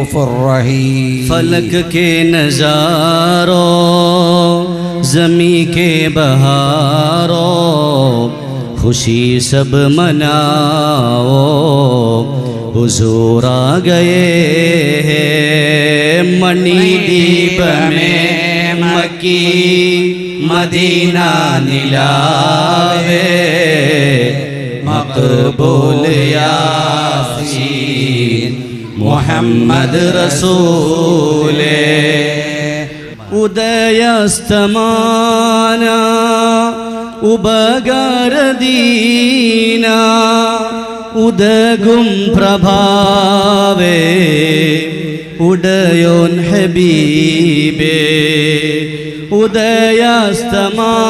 रऊफ रहीम फलक के नजारों जमी के बहारों खुशी सब मनाओ हुजूर आ गए हैं मणि दीप में मकी मदीना निलावे मकबूल यासीन മുഹമ്മദ് റസൂലേ ഉദയസ്തമാന ഉപകാരദീന ഉദകും പ്രഭാവേ ഉടയോൻ ഹബീബേ ഉദയസ്തമാന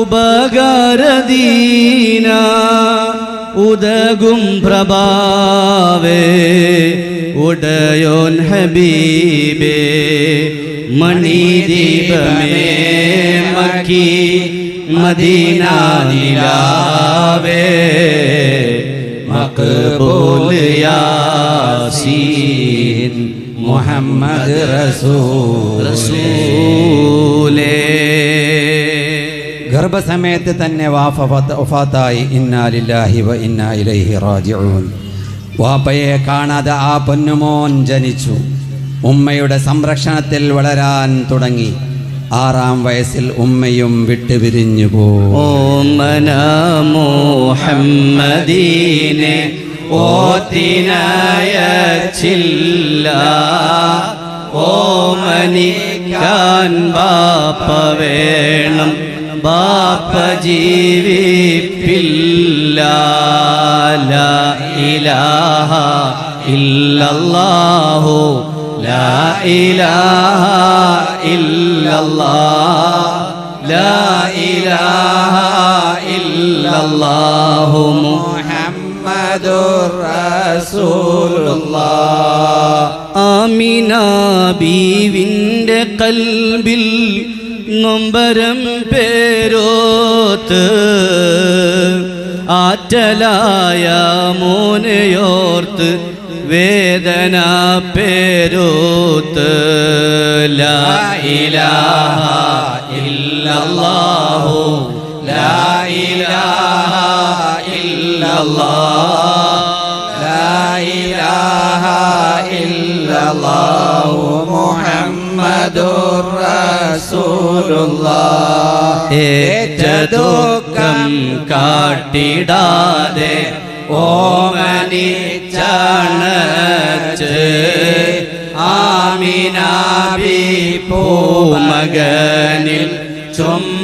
ഉപകാരദീന ഉദകും പ്രഭാവേ ഉടയോൻ ഹബീബേ മണിദീപമേ മക്കി മദീന നിലാവേ മക്ബൂൽ യാസീൻ മുഹമ്മദ് റസൂലേ. ഗർഭസമയത്ത് തന്നെ വാഫാത്തായി. ഇന്നാലില്ലാഹി വ ഇന്നാ ഇലൈഹി റാജിഊൻ. വാപ്പയെ കാണാതെ ആ പൊന്നുമോൻ ജനിച്ചു. ഉമ്മയുടെ സംരക്ഷണത്തിൽ വളരാൻ തുടങ്ങി. ആറാം വയസ്സിൽ ഉമ്മയും വിട്ടുപിരിഞ്ഞു പോ. ഓമന മുഹമ്മദീനെ ഓത്തിനയച്ചില്ല. ഓമനിക്കാൻ ബാപ്പ വേണം. ബാപ്പ ജീവിപ്പില്ല. ലാ ഇലാഹ ഇല്ലല്ലാഹു. ലാ ഇലാഹ ഇല്ലല്ലാഹ്. ലാ ഇലാഹ ഇല്ലല്ലാഹു മുഹമ്മദുർ റസൂലുള്ളാഹ്. ആമിന ബീവിന്റെ കൽബിൽ നൊമ്പരം പേരോത്ത് ആറ്റലായ മോനയോർത്ത് വേദന പേരോത്ത്. ലാ ഇലാഹ ഇല്ലല്ലാഹു. ലാ ഇലാഹ ഇല്ലല്ലാഹ്. ലാ ഇലാഹ ഇല്ലല്ലാഹു. റസൂലുള്ളാഹ് ഏറ്റദുഃഖം കാട്ടിടാതെ ഓമനിച്ചണച്ച്. ആമിനാബി പൂമകനിൽ ചുംബനമണച്ച്.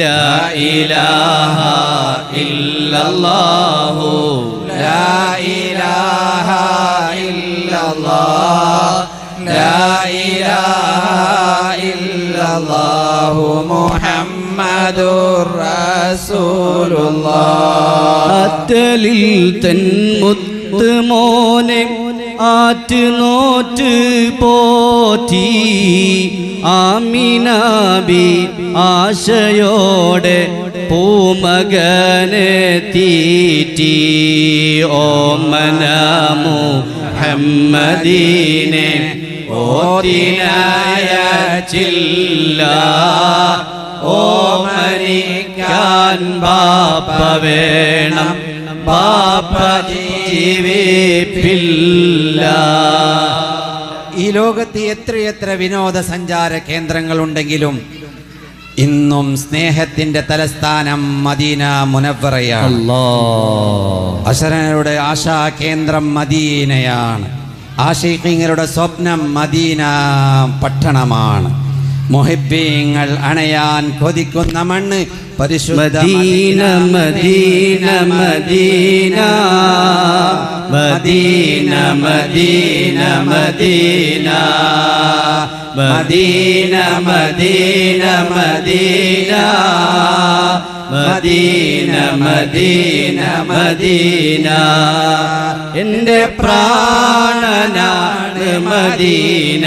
ലാ ഇലാഹ ഇല്ലല്ലാഹു لا إله إلا الله محمد رسول الله അറ്റലിൽ തെൻമുത്ത് മോനെ ആറ്റുനോറ്റ് പോറ്റി. ആമിനാബി ആശയോടെ പൂമകനെ തീറ്റി. ഓമനമു ഹമ്മദീനെ ഓതിനയച്ചില്ല ഓമനിക്കാൻ ബാപ്പ വേണം. ബാപ്പ ജീവിപ്പില്ല. ഈ ലോകത്ത് എത്രയെത്ര വിനോദസഞ്ചാര കേന്ദ്രങ്ങളുണ്ടെങ്കിലും ഇന്നും സ്നേഹത്തിന്റെ തലസ്ഥാനം മദീന മുനവറയാണ് അല്ലാ അശരനരുടെ ആശാ കേന്ദ്രം മദീനയാണ്. ആശിഖിങ്ങളുടെ സ്വപ്നം മദീന പട്ടണമാണ്. മൊഹിബീങ്ങൾ അണയാൻ കൊതിക്കുന്ന മണ്ണ് പരിശുദ്ധ Medina Medina Medina Medina Medina Medina Medina Medina. Medina Medina Medina. എന്റെ പ്രാണനാണ് മദീന.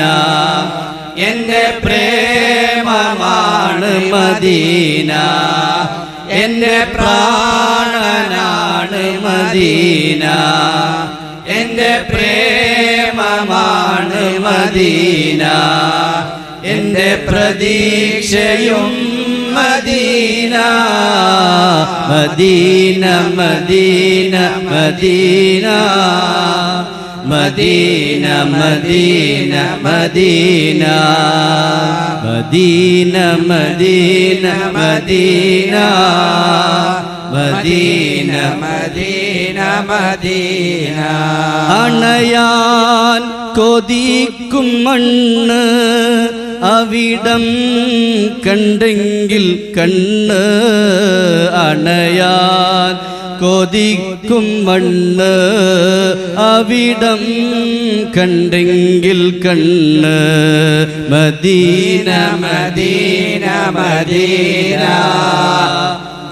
എന്റെ പ്രേമമാണ് മദീന. എന്റെ പ്രാണനാണ് മദീന. എന്റെ പ്രേമമാണ് മദീന. എന്റെ പ്രതീക്ഷയും Medina Medina Medina Medina Medina Medina Medina Medina Medina Medina Medina Medina Medina അണയാൻ കൊതിക്കും മണ്ണ് അവിടം കണ്ടെങ്കിൽ കണ്ണ് അണയാൻ കൊതിക്കും മണ്ണ്. അവിടം കണ്ടെങ്കിൽ കണ്ണ് Medina Medina Medina.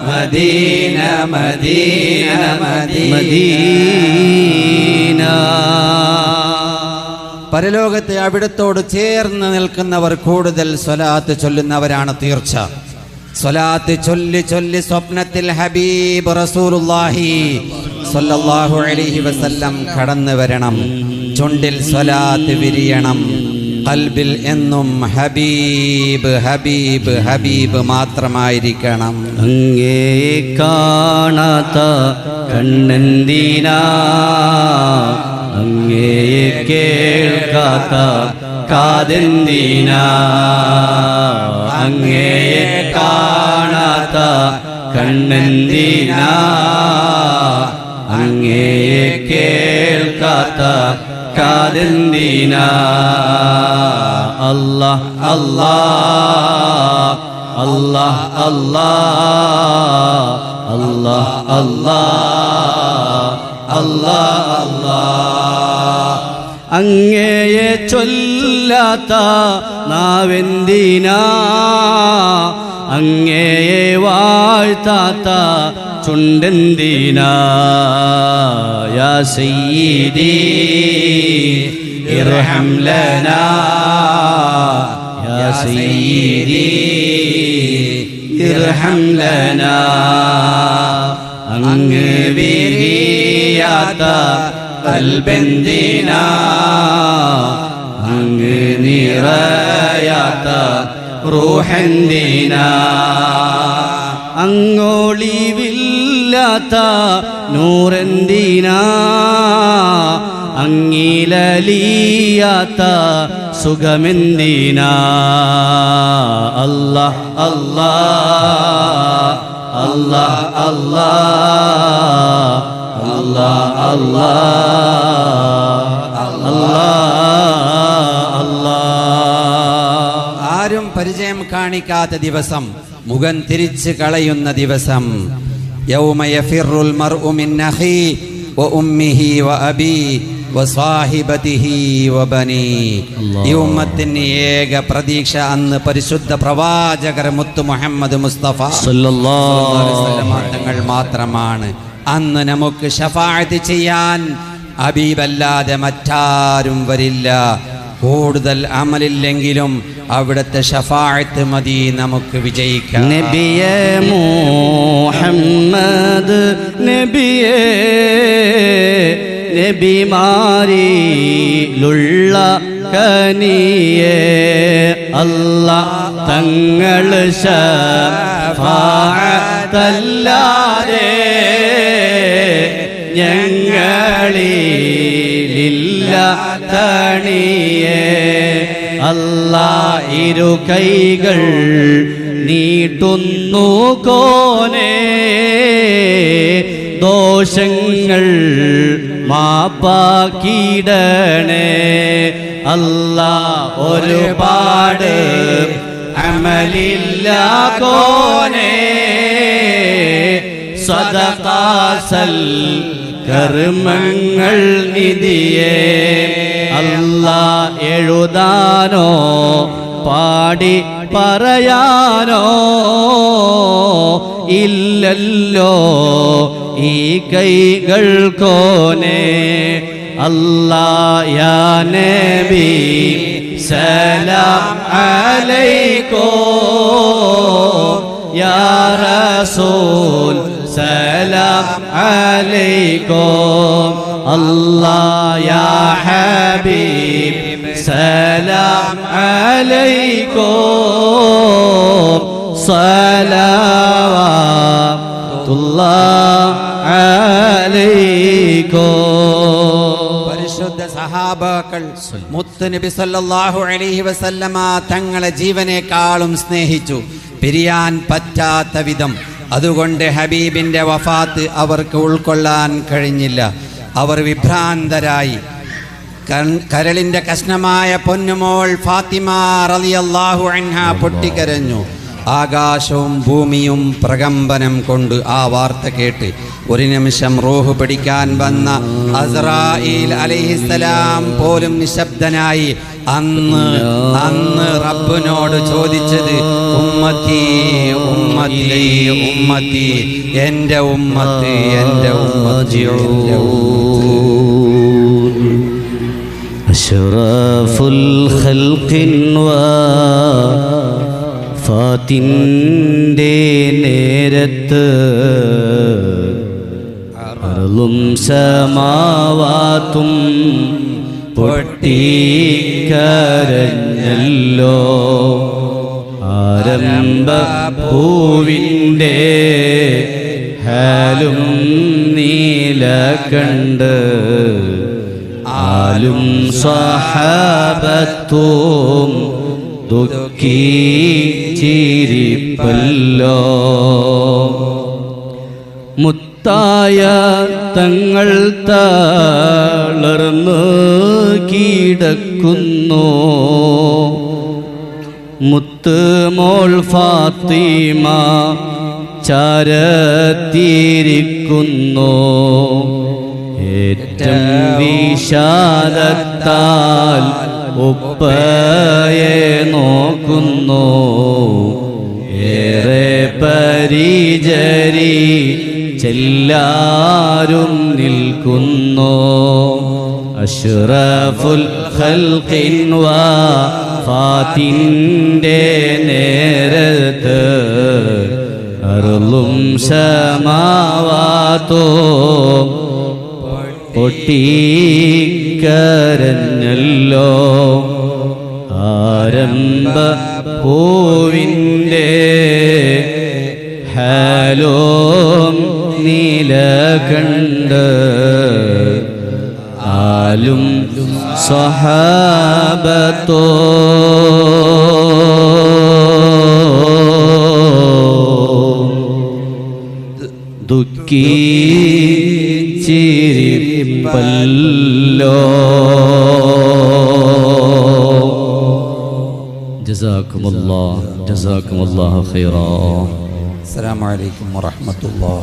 Medina Medina Medina. Medina. പരലോകത്തെ അവിടത്തോട് ചേർന്ന് നിൽക്കുന്നവർ കൂടുതൽ സ്വലാത്ത് ചൊല്ലുന്നവരാണ് തീർച്ച. സ്വലാത്ത് ചൊല്ലി ചൊല്ലി സ്വപ്നത്തിൽ ഹബീബ് റസൂലുള്ളാഹി സ്വല്ലല്ലാഹു അലൈഹി വസല്ലം കടന്നു വരണം. ചുണ്ടിൽ സ്വലാത്ത് വിരിയണം. കൽബിൽ എന്നും ഹബീബ് ഹബീബ് ഹബീബ് മാത്രമായിരിക്കണം. അങ്ങേ കാണാത്ത കണ്ണെന്തിനാ അങ്ങേ കേൾക്കാത്ത കാതെന്തിന? അങ്ങേ കാണാത്ത കണ്ണെന്തിന? അങ്ങേ കേൾക്കാത്ത കാതെന്തിന? അല്ല അല്ല അല്ല അല്ല അല്ല അല്ലാ. അല്ലാ അല്ലാ അങ്ങയെ ചൊല്ലാത്ത നാവെന്തിനാ? അങ്ങയെ വാഴ്ത്താത്ത ചുണ്ടെന്തിനാ? യാ സയ്യിദി ഇർഹം ലനാ. യാ സയ്യിദി ഇർഹം ലനാ. അങ്ങ് വിരിയാത്ത കൽബെന്തിനാ? അങ്ങ് നിറയാത്ത റൂഹെന്തിനാ? അങ്ങോളിവില്ലാത്ത നൂറന്ദിന അങ്ങിലലിയാത്ത സുഖമെന്തിനാ? അല്ലാ അല്ലാ الله الله الله الله الله الله ആരും പരിചയം കാണിക്കാത്ത ദിവസം മുഖം തിരിച്ചു കളയുന്ന ദിവസം. യൗമ യഫിറുൽ മർഉ മിൻ അഖി വ ഉമ്മിഹി വ അബീ. ഈ ഉമ്മത്തിന് ഏക പ്രതീക്ഷ അന്ന് പരിശുദ്ധ പ്രവാചകർ മുത്തു മുഹമ്മദ് മുസ്തഫ. തങ്ങൾ മാത്രമാണ്. അന്ന് നമുക്ക് ഷഫാഅത്ത് ചെയ്യാൻ അബീബല്ലാതെ മറ്റാരും വരില്ല. കൂടുതൽ അമലില്ലെങ്കിലും അവിടുത്തെ ഷഫാഅത്ത് മതി നമുക്ക് വിജയിക്കാം. നബിയെ മുഹമ്മദ് നബിയെ നബിമാരിലുള്ള കനിയെ അല്ല തങ്ങൾ ശല്ലേ ഞങ്ങളിലില്ല തണിയേ അല്ല ഇരു കൈകൾ നീട്ടുന്നു കോനേ ദോഷങ്ങൾ മാപ്പാക്കിടണേ അല്ല ഒരുപാട് അമലില്ല കോനെ. സദകാസൽ കർമ്മങ്ങൾ നിധിയേ. അല്ല എഴുതാനോ പാടി പറയാനോ? ഇല്ലല്ലോ ഈ കൈകൾ കൈകൾക്കോനെ അല്ലായാനബി സലാം അലൈക്കോ യാ റസൂൽ സലാം അലൈക്കോ. يا رسول سلام عليكم الله يا حبيب سلام عليكم صلوات الله عليكم പരിശുദ്ധ സഹാബാക്കൾ മുത്ത് നബി സല്ലല്ലാഹു അലൈഹി വസല്ലമ തങ്ങളെ ജീവനേക്കാളും സ്നേഹിച്ചു പിരിയാൻ പറ്റാത്ത വിധം അതുകൊണ്ട് ഹബീബിന്റെ വഫാത്ത് അവർക്ക് ഉൾക്കൊള്ളാൻ കഴിഞ്ഞില്ല അവർ വിഭ്രാന്തരായി. കരളിന്റെ കഷ്ണമായ പൊന്നുമോൾ ഫാത്തിമ റളിയല്ലാഹു അൻഹ പൊട്ടിക്കരഞ്ഞു. ആകാശവും ഭൂമിയും പ്രകമ്പനം കൊണ്ട് ആ വാർത്ത കേട്ട് ഒരു നിമിഷം റോഹ് പിടിക്കാൻ വന്ന അസ്രായിൽ അലൈഹിസ്സലാം പോലും നിശബ്ദനായി. അന്ന് അന്ന് റബ്ബിനോട് ചോദിച്ചത് ഉമ്മത്തി ഉമ്മത്തി ഉമ്മത്തി എൻ്റെ ഉമ്മത്ത് എൻ്റെ ഉമ്മത്തി എൻ്റെ ഉമ്മത്ത് أشراف الخلق ഫാത്തിൻ്റെ നേരത്ത് അറളും സമാവാത്തും പൊട്ടിക്കരഞ്ഞല്ലോ. ആരംഭ പൂവിന്റെ ഹാലും നീല കണ്ട് ആലും സഹാബത്വം ദുഃഖി ചിരിപ്പല്ലോ മുത്തായ തങ്ങൾ തളർന്ന് കീടക്കുന്നു മുത്ത് മോൾ ഫാത്തിമ ചാരത്തിരിക്കുന്നു ഏറ്റം വിഷാദത്താൽ ഉപ്പയെ നോക്കുന്നു. ഏറെ പരിചരി ചെല്ലാരും നിൽക്കുന്നു. അഷ്റഫുൽ ഖൽഖിൻ ഫാത്തിന്റെ നേരത്ത് അറുളും സമാവാത്തോ പൊട്ടിക്കരഞ്ഞല്ലോ ആരംഭ പൂവിന്റെ ഹലോ നീല കണ്ട് معلوم صحابته. دكي تيري بلو. جزاكم الله جزاكم الله خيرا. السلام عليكم ورحمة الله.